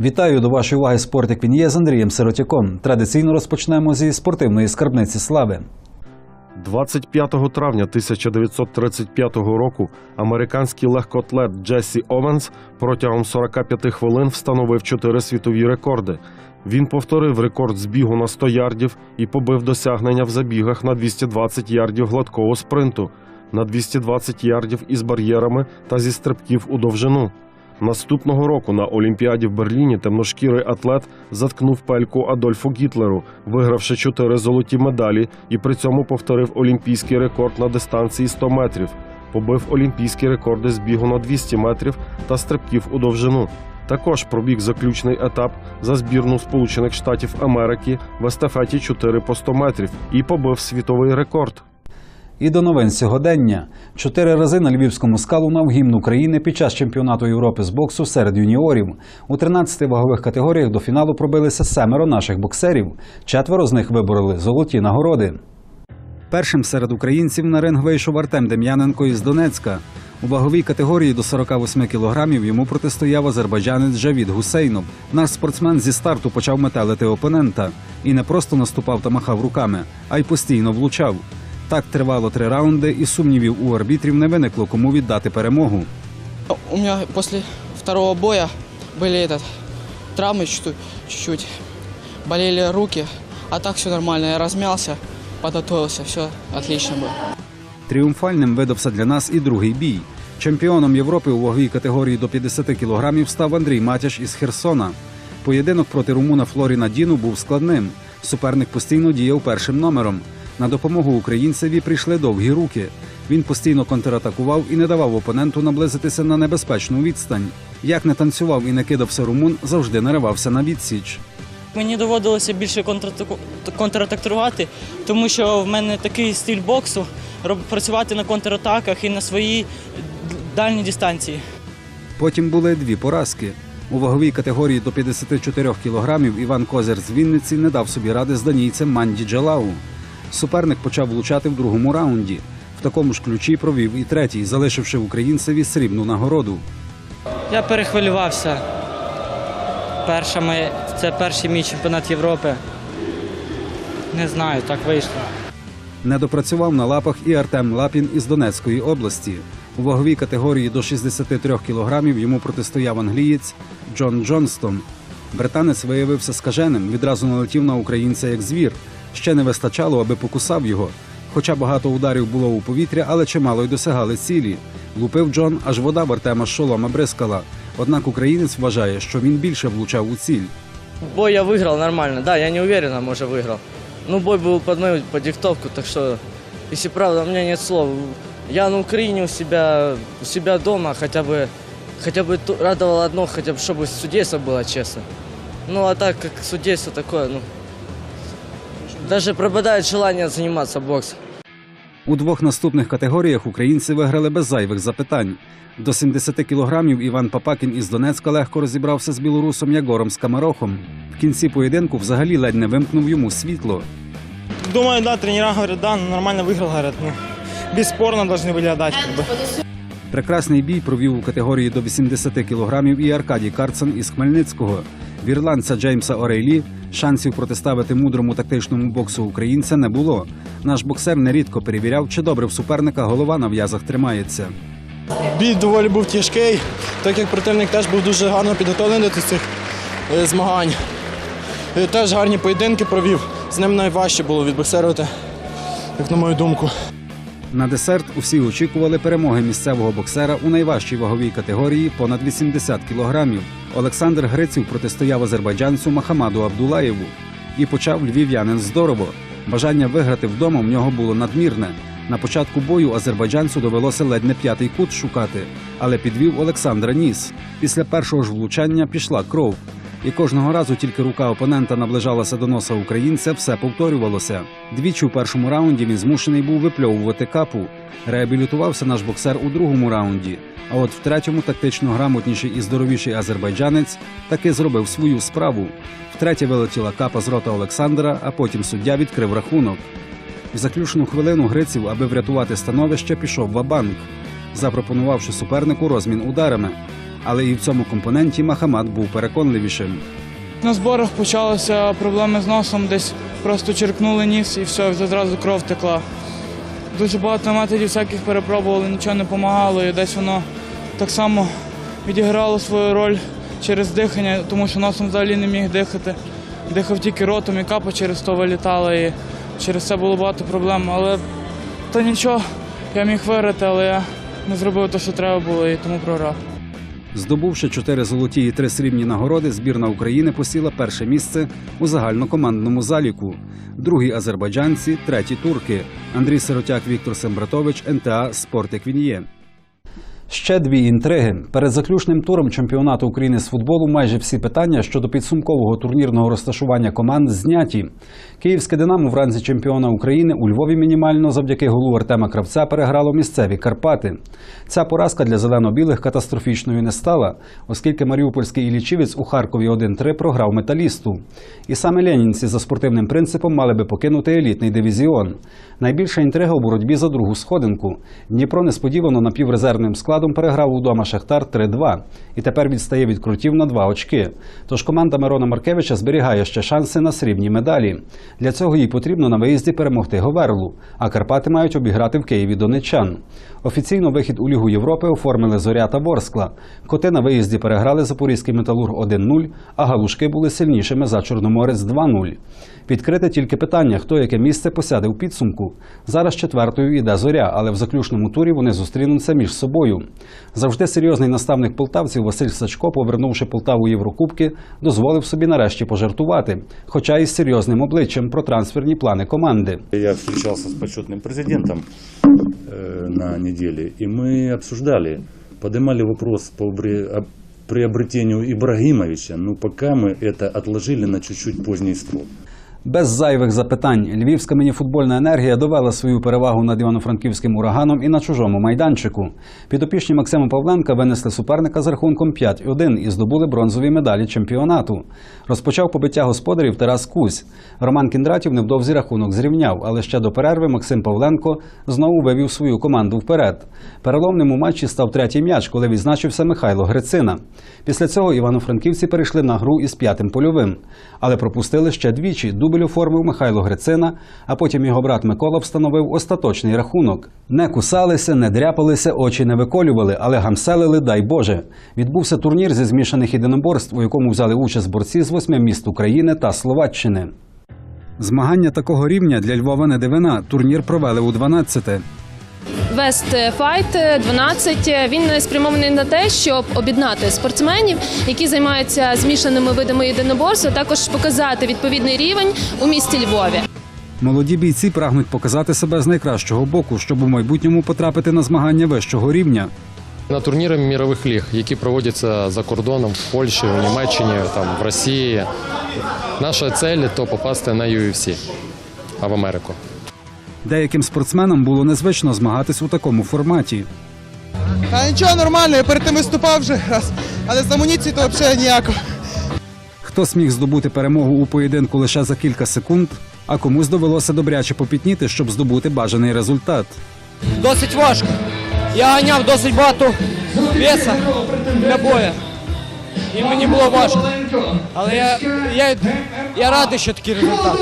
Вітаю до вашої уваги спорт, він є з Андрієм Сиротяком. Традиційно розпочнемо зі спортивної скарбниці слави. 25 травня 1935 року американський легкоатлет Джесі Овенс протягом 45 хвилин встановив чотири світові рекорди. Він повторив рекорд збігу на 100 ярдів і побив досягнення в забігах на 220 ярдів гладкого спринту, на 220 ярдів із бар'єрами та зі стрибків у довжину. Наступного року на Олімпіаді в Берліні темношкірий атлет заткнув пельку Адольфу Гітлеру, вигравши чотири золоті медалі і при цьому повторив олімпійський рекорд на дистанції 100 метрів, побив олімпійські рекорди з бігу на 200 метрів та стрибків у довжину. Також пробіг заключний етап за збірну Сполучених Штатів Америки в естафеті 4 по 100 метрів і побив світовий рекорд. І до новин сьогодення. Чотири рази на львівському скалу лунав гімн України під час чемпіонату Європи з боксу серед юніорів. У 13 вагових категоріях до фіналу пробилися семеро наших боксерів. Четверо з них вибороли золоті нагороди. Першим серед українців на ринг вийшов Артем Дем'яненко із Донецька. У ваговій категорії до 48 кілограмів йому протистояв азербайджанець Жавід Гусейнов. Наш спортсмен зі старту почав метелити опонента і не просто наступав та махав руками, а й постійно влучав. Так тривало три раунди, і сумнівів у арбітрів не виникло, кому віддати перемогу. У меня после второго боя были этот, травмы чуть- чуть-чуть, болели руки, а так все нормально, я размялся, подготовился, все отлично было. Тріумфальним видався для нас і другий бій. Чемпіоном Європи у ваговій категорії до 50 кілограмів став Андрій Матяш із Херсона. Поєдинок проти румуна Флоріна Діну був складним. Суперник постійно діяв першим номером. На допомогу українцеві прийшли довгі руки. Він постійно контратакував і не давав опоненту наблизитися на небезпечну відстань. Як не танцював і не кидався румун, завжди наривався на відсіч. Мені доводилося більше контратаку- контратакувати, тому що в мене такий стиль боксу працювати на контратаках і на своїй дальній дистанції. Потім були дві поразки. У ваговій категорії до 54 кілограмів Іван Козир з Вінниці не дав собі ради з данійцем Манді Джалау. Суперник почав влучати в другому раунді. В такому ж ключі провів і третій, залишивши українцеві срібну нагороду. Я перехвилювався. Перша моя, це перший мій чемпіонат Європи. Не знаю, так вийшло. Не допрацював на лапах і Артем Лапін із Донецької області. У ваговій категорії до 63 кілограмів йому протистояв англієць Джон Джонстон. Британець виявився скаженим, відразу налетів на українця як звір. Ще не вистачало, аби покусав його. Хоча багато ударів було у повітря, але чимало й досягали цілі. Лупив Джон, аж вода в Артема з шолома бризкала. Однак українець вважає, що він більше влучав у ціль. Бой я выиграл нормально, да, я не уверен, а может выиграл. Ну, бой был под мою по диктовку, так что, если правда, у меня нет слов. Я на Украине у себя, у себя дома хотя бы, хотя бы ту- радовало одно, хотя бы, чтобы судейство было честно. Ну, а так как судейство такое, ну, даже пропадает желание заниматься боксом. У двох наступних категоріях українці виграли без зайвих запитань. До 70 кілограмів Іван Папакін із Донецька легко розібрався з білорусом Ягором Скамарохом. В кінці поєдинку взагалі ледь не вимкнув йому світло. Думаю, да, тренера говорят, да, нормально выиграл, говорят, ну, бесспорно должны были отдать, как бы. Прекрасний бій провів у категорії до 80 кілограмів і Аркадій Карцен із Хмельницького. В ірландця ДжеймсаОрейлі шансів протиставити мудрому тактичному боксу українця не було. Наш боксер нерідко перевіряв, чи добре в суперника голова на в'язах тримається. Бій доволі був тяжкий, так як противник теж був дуже гарно підготовлений до цих е, змагань. Е, Теж гарні поєдинки провів. З ним найважче було відбоксирувати, як на мою думку. На десерт усі очікували перемоги місцевого боксера у найважчій ваговій категорії понад 80 кілограмів. Олександр Гриців протистояв азербайджанцю Махамаду Абдулаєву. І почав львів'янин здорово. Бажання виграти вдома в нього було надмірне. На початку бою азербайджанцю довелося ледь не п'ятий кут шукати, але підвів Олександра ніс. Після першого ж влучання пішла кров. І кожного разу тільки рука опонента наближалася до носа українця, все повторювалося. Двічі у першому раунді він змушений був випльовувати капу. Реабілітувався наш боксер у другому раунді. А от в третьому тактично грамотніший і здоровіший азербайджанець таки зробив свою справу. Втретє вилетіла капа з рота Олександра, а потім суддя відкрив рахунок. В заключну хвилину Гриців, аби врятувати становище, пішов в банк запропонувавши супернику розмін ударами. Але і в цьому компоненті Махамад був переконливішим. На зборах почалися проблеми з носом, десь просто черкнули ніс і все, зразу кров текла. Дуже багато методів всяких перепробували, нічого не допомагало, і десь воно так само відіграло свою роль через дихання, тому що носом взагалі не міг дихати. Дихав тільки ротом і капа через то вилітала, і через це було багато проблем. Але то нічого, я міг виграти, але я не зробив те, що треба було, і тому програв. Здобувши чотири золоті і три срібні нагороди, збірна України посіла перше місце у загальнокомандному заліку. Другі азербайджанці, треті турки. Андрій Сиротяк, Віктор Сембратович, НТА Спорт як він є. Ще дві інтриги. Перед заключним туром чемпіонату України з футболу майже всі питання щодо підсумкового турнірного розташування команд зняті. Київське Динамо в ранзі чемпіона України у Львові мінімально завдяки голу Артема Кравця переграло місцеві Карпати. Ця поразка для зелено-білих катастрофічною не стала, оскільки маріупольський Іллічівець у Харкові 1-3 програв металісту. І саме ленінці за спортивним принципом мали би покинути елітний дивізіон. Найбільша інтрига у боротьбі за другу сходинку. Дніпро несподівано напіврезервним складом переграв удома Шахтар 3-2 і тепер відстає від крутів на два очки. Тож команда Мирона Маркевича зберігає ще шанси на срібні медалі. Для цього їй потрібно на виїзді перемогти Говерлу, а Карпати мають обіграти в Києві донеччан. Офіційно вихід у Лігу Європи оформили Зоря та Ворскла. Коти на виїзді переграли Запорізький металург 1-0, а галушки були сильнішими за Чорноморець 2-0. Відкрите тільки питання, хто яке місце посяде в підсумку. Зараз четвертою йде зоря, але в заключному турі вони зустрінуться між собою. Завжди серйозний наставник полтавців Василь Сачко, повернувши Полтаву у Єврокубки, дозволив собі нарешті пожартувати, хоча й з серйозним обличчям про трансферні плани команди. Я встречался с почетным президентом э, на неделе, и мы обсуждали, поднимали вопрос по бре- об- приобретению Ибрагимовича, но пока мы это отложили на чуть-чуть поздний срок. Без зайвих запитань львівська мініфутбольна енергія довела свою перевагу над івано-франківським ураганом і на чужому майданчику. Підопічні Максима Павленка винесли суперника з рахунком 5-1 і здобули бронзові медалі чемпіонату. Розпочав побиття господарів Тарас Кузь. Роман Кіндратів невдовзі рахунок зрівняв, але ще до перерви Максим Павленко знову вивів свою команду вперед. Переломним у матчі став третій м'яч, коли відзначився Михайло Грицина. Після цього івано-франківці перейшли на гру із п'ятим польовим, але пропустили ще двічі. Дубль оформив Михайло Грицина, а потім його брат Микола встановив остаточний рахунок. Не кусалися, не дряпалися, очі не виколювали, але гамселили, дай Боже. Відбувся турнір зі змішаних єдиноборств, у якому взяли участь борці з восьми міст України та Словаччини. Змагання такого рівня для Львова не дивина. Турнір провели у 12-те. West Fight 12 він спрямований на те, щоб об'єднати спортсменів, які займаються змішаними видами єдиноборства, також показати відповідний рівень у місті Львові. Молоді бійці прагнуть показати себе з найкращого боку, щоб у майбутньому потрапити на змагання вищого рівня. На турніри мірових ліг, які проводяться за кордоном в Польщі, в Німеччині, там в Росії. Наша цель то попасти на UFC, а в Америку. Деяким спортсменам було незвично змагатись у такому форматі. Та нічого нормально, я перед тим виступав вже раз, але з амуніції то взагалі ніяко. Хтось міг здобути перемогу у поєдинку лише за кілька секунд, а комусь довелося добряче попітніти, щоб здобути бажаний результат. Досить важко. Я ганяв досить багато веса для бою. І мені було важко. Але я, я, я радий, що такий результат.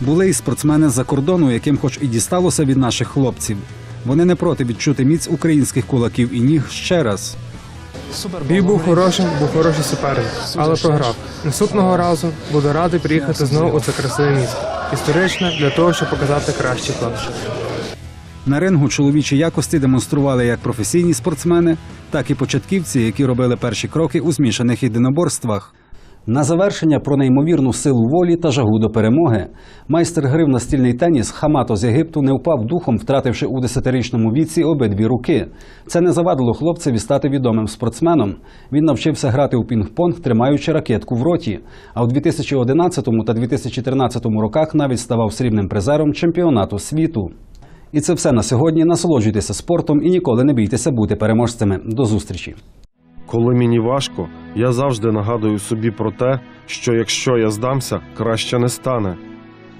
Були і спортсмени з-за кордону, яким хоч і дісталося від наших хлопців. Вони не проти відчути міць українських кулаків і ніг ще раз. Бій був хорошим, був хороший суперник, але програв. Наступного разу буду радий приїхати знову у це красиве місто. Історичне для того, щоб показати кращий хлопчик. На рингу чоловічі якості демонстрували як професійні спортсмени, так і початківці, які робили перші кроки у змішаних єдиноборствах. На завершення про неймовірну силу волі та жагу до перемоги. Майстер гри в настільний теніс Хамато з Єгипту не впав духом, втративши у десятирічному віці обидві руки. Це не завадило хлопцеві стати відомим спортсменом. Він навчився грати у пінг-понг, тримаючи ракетку в роті. А у 2011 та 2013 роках навіть ставав срібним призером чемпіонату світу. І це все на сьогодні. Насолоджуйтеся спортом і ніколи не бійтеся бути переможцями. До зустрічі! Коли мені важко, я завжди нагадую собі про те, що якщо я здамся, краще не стане.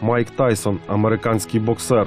Майк Тайсон, американський боксер,